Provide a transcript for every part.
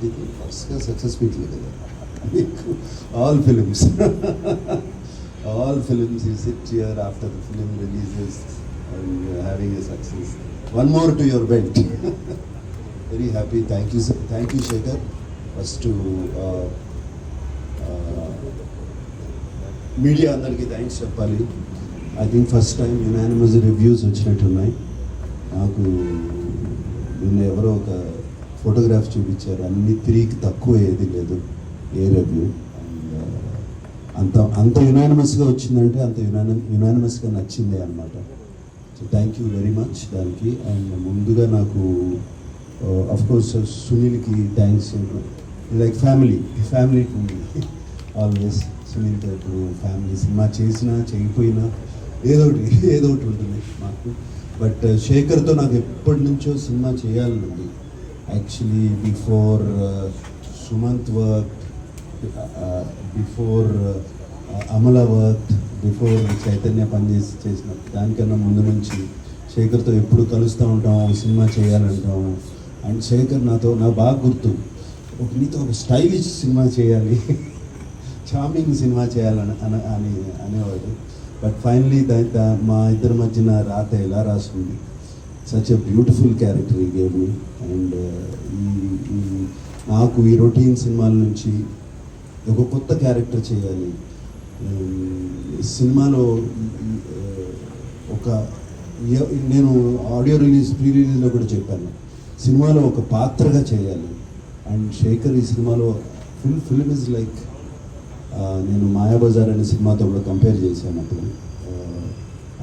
ఇది వరుసగా సక్సెస్ మీట్లు కదా మీకు all films all films you sit here after the film releases and having a success one more to your belt very happy thank you thank you Shekhar first media అందరికీ thanks చెప్పాలి I think first time unanimous reviews వచ్చినట్టున్నాయి నాకు నిన్న ఎవరో ఒక photograph చూపించారు. అన్ని త్రీకి తక్కువ ఏది లేదు. ఏ రివ్యూ అండ్ uh, అంత అంత యునానిమస్గా వచ్చిందంటే అంత యునాని యునానిమస్గా నచ్చింది అనమాట so thank you very much దానికి. అండ్ ముందుగా నాకు అఫ్ కోర్స్ సునీల్కి thanks like family family to always Sunil ఇప్పుడు ఫ్యామిలీ సినిమా చేసినా చేయకపోయినా ఏదో ఒకటి ఏదో ఒకటి ఉంటుంది మాకు. బట్ uh, శేఖర్తో నాకు ఎప్పటి నుంచో cinema actually before Sumanth work before Amala work before Chaitanya పనిచేసి చేసిన దానికన్నా ముందు నుంచి శేఖర్తో ఎప్పుడు కలుస్తూ ఉంటాం సినిమా చేయాలంటాము అండ్ శేఖర్ నాతో నా బాగా గుర్తు. ఒక నీతో ఒక స్టైలిష్ సినిమా చేయాలి. చార్మింగ్ సినిమా చేయాలని అని అని అనేవాడు. బట్ ఫైనలీ దా మా ఇద్దరి మధ్యన రాత ఎలా రాసుకుంది? సచ్ ఎ బ్యూటిఫుల్ క్యారెక్టర్ ఈ గేమ్ అండ్ ఈ నాకు ఈ రొటీన్ సినిమాల నుంచి ఒక కొత్త క్యారెక్టర్ చేయాలి. Um, సినిమాలో uh, ఒక నేను ఆడియో రిలీజ్ ప్రీ రిలీజ్లో కూడా చెప్పాను. సినిమాలో ఒక పాత్రగా చేయాలి. అండ్ శేఖర్ ఈ సినిమాలో ఫుల్ ఫిల్మ్ ఇస్ లైక్ నేను మాయాబజార్ అనే సినిమాతో కూడా కంపేర్ చేశాను అప్పుడు. Uh,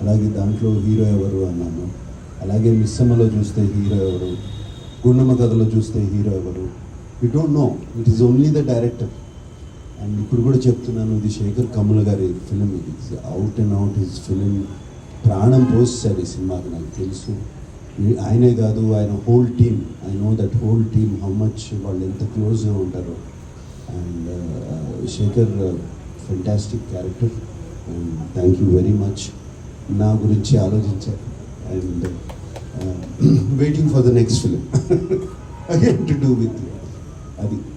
అలాగే దాంట్లో హీరో ఎవరు అన్నాను. అలాగే మిస్సమ్మలో చూస్తే హీరో ఎవరు? గుండమ్మ కథలో చూస్తే హీరో ఎవరు? You don't know it is only the director and ఇప్పుడు కూడా చెప్తున్నాను ఇది శేఖర్ కమల్ గారి ఫిలిం ఇది out and out his film ప్రాణం పోసారు ఈ సినిమాకి నాకు తెలుసు. ఆయనే కాదు ఆయన whole team I know that whole team how much వాళ్ళు ఎంత క్లోజ్గా ఉంటారో. And uh, Shekhar fantastic character and thank you very much నా గురించి ఆలోచించారు and uh, waiting for the next film again to do with you. Adi.